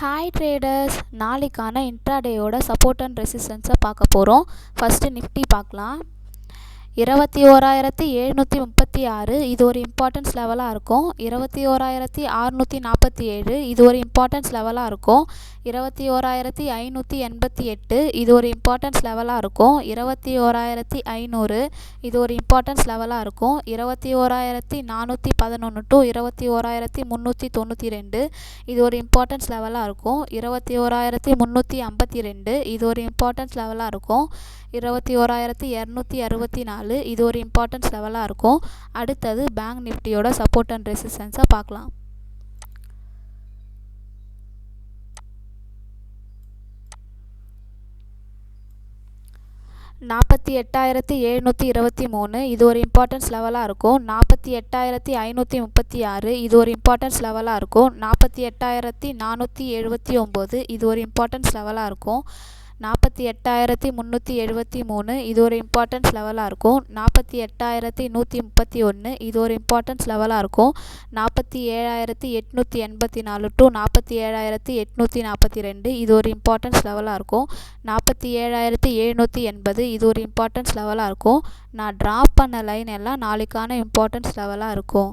Hi traders நாளைக்கான இன்ட்ராடேயோட support and ரெசிஸ்டன்ஸை பார்க்க போகிறோம் ஃபஸ்ட்டு நிஃப்டி பார்க்கலாம். இருபத்தி ஓராயிரத்தி எழுநூற்றி முப்பத்தி ஆறு இது ஒரு இம்பார்ட்டன்ஸ் லெவலாக இருக்கும். இருபத்தி ஓராயிரத்தி அறுநூற்றி நாற்பத்தி ஏழு இது ஒரு இம்பார்ட்டன்ஸ் லெவலாக இருக்கும். இருபத்தி ஓராயிரத்தி ஐநூற்றி எண்பத்தி எட்டு இது ஒரு இம்பார்ட்டன்ஸ் லெவலாக இருக்கும். இருபத்தி ஓராயிரத்தி ஐநூறு இது ஒரு இம்பார்ட்டன்ஸ் லெவலாக இருக்கும். இருபத்தி ஓராயிரத்தி நானூற்றி பதினொன்று டு இருபத்தி ஓராயிரத்தி முந்நூற்றி தொண்ணூற்றி ரெண்டு இது ஒரு இம்பார்ட்டன்ஸ் லெவலாக இருக்கும். இருபத்தி ஓராயிரத்தி முந்நூற்றி ஐம்பத்தி ரெண்டு இது ஒரு இம்பார்ட்டன்ஸ் லெவலாக இருக்கும். இருபத்தி ஓராயிரத்தி இரநூத்தி அறுபத்தி நாலு நாலு. இது ஒரு இம்பார்ட்டன்ஸ் லெவலாக இருக்கும். அடுத்தது பேங்க் நிஃப்டியோட சப்போர்ட் அண்ட் ரெசிஸ்டன்ஸை பார்க்கலாம். நாற்பத்தி எட்டாயிரத்தி எழுநூற்றி இருபத்தி மூணு. இது ஒரு இம்பார்ட்டன்ஸ் லெவலாக இருக்கும். நாற்பத்தி எட்டாயிரத்தி ஐநூற்றி முப்பத்தி ஆறு. இது ஒரு இம்பார்ட்டன்ஸ் லெவலாக இருக்கும். நாற்பத்தி எட்டாயிரத்தி நானூற்றி எழுபத்தி ஒம்பது. இது ஒரு இம்பார்ட்டன்ஸ் லெவலாக இருக்கும். நாற்பத்தி எட்டாயிரத்தி முந்நூற்றி எழுபத்தி மூணு இது ஒரு இம்பார்ட்டன்ஸ் லெவலாக இருக்கும். நாற்பத்தி எட்டாயிரத்தி நூற்றி முப்பத்தி ஒன்று இது ஒரு இம்பார்ட்டன்ஸ் லெவலாக இருக்கும். நாற்பத்தி ஏழாயிரத்தி எட்நூற்றி எண்பத்தி நாலு டு நாற்பத்தி ஏழாயிரத்தி எட்நூற்றி நாற்பத்தி ரெண்டு இது ஒரு இம்பார்ட்டன்ஸ் லெவலாக இருக்கும். நாற்பத்தி ஏழாயிரத்தி எழுநூற்றி எண்பது இது ஒரு இம்பார்ட்டன்ஸ் லெவலாக இருக்கும். நான் ட்ராப் பண்ண லைன் எல்லாம் நாளைக்கான இம்பார்ட்டன்ஸ் லெவலாக இருக்கும்.